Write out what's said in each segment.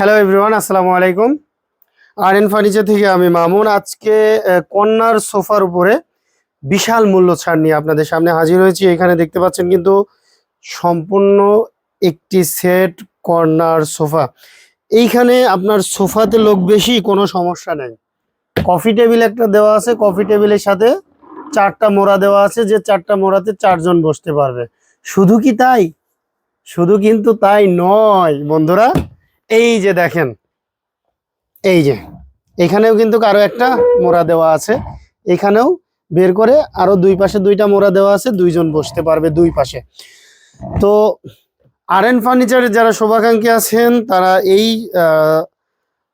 Hello everyone আসসালামু আলাইকুম। আর N furniture থেকে আমি মামুন। আজকে কর্নার সোফার উপরে বিশাল মূল্য ছাড় নিয়ে আপনাদের সামনে হাজির হয়েছি। এখানে দেখতে পাচ্ছেন কিন্তু সম্পূর্ণ একটি সেট কর্নার সোফা। এইখানে আপনার সোফাতে লোক বেশি, কোনো সমস্যা নেই। কফি টেবিল একটা দেওয়া আছে। কফি টেবিলের সাথে চারটা মোড়া দেওয়া আছে। যে চারটা মোড়াতে চারজন বসতে পারবে। শুধু কি তাই? শুধু কিন্তু তাই নয়, বন্ধুরা। এই যে দেখেন, এই যে, এখানেও কিন্তু কারও একটা মোড়া দেওয়া আছে। এখানেও বের করে আরও দুই পাশে দুইটা মোড়া দেওয়া আছে, দুইজন বসতে পারবে দুই পাশে। তো আর এন ফার্নিচারের যারা শোভাকাঙ্ক্ষী আছেন, তারা এই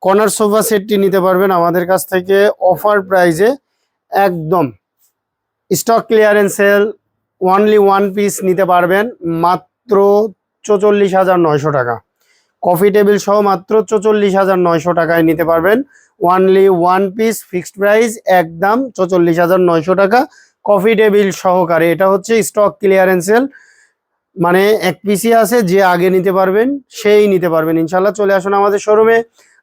কর্নার সোফা সেটটি নিতে পারবেন আমাদের কাছ থেকে। অফার প্রাইজে একদম stock clearance sale only one piece নিতে পারবেন, মাত্র চৌচল্লিশ হাজার নয়শো টাকা। কফি টেবিল সহ মাত্র চৌচল্লিশ হাজার নয়শো টাকায় নিতে পারবেন। Only one piece fixed price একদম চৌচল্লিশ হাজার নয়শো টাকা। কফি টেবিল সহকারে, এটা হচ্ছে স্টক ক্লিয়ারেন্স সেল মানে এক পিসি আছে, যে আগে নিতে পারবেন, সেই নিতে পারবেন। ইনশাল্লাহ চলে আসুন আমাদের শোরুমে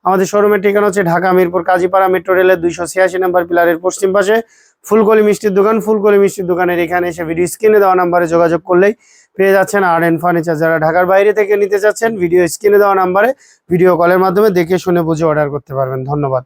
আমাদের শোরুমের ঠিকানা হচ্ছে ঢাকা মিরপুর কাজীপাড়া মেট্রো রেলের দুইশো ছিয়াশি নাম্বার পিলারের পশ্চিম পাশে। ফুলকলি মিষ্টির দোকান, ফুলকলি মিষ্টির দোকানের এখানে এসে ভিডিও স্ক্রিনে দেওয়া নাম্বারে যোগাযোগ করলেই পেয়ে যাচ্ছেন আর এন ফার্নিচার যারা ঢাকার বাইরে থেকে নিতে চাচ্ছেন ভিডিও স্ক্রিনে দেওয়া নাম্বারে ভিডিও কলের মাধ্যমে দেখে শুনে বুঝে অর্ডার করতে পারবেন। ধন্যবাদ।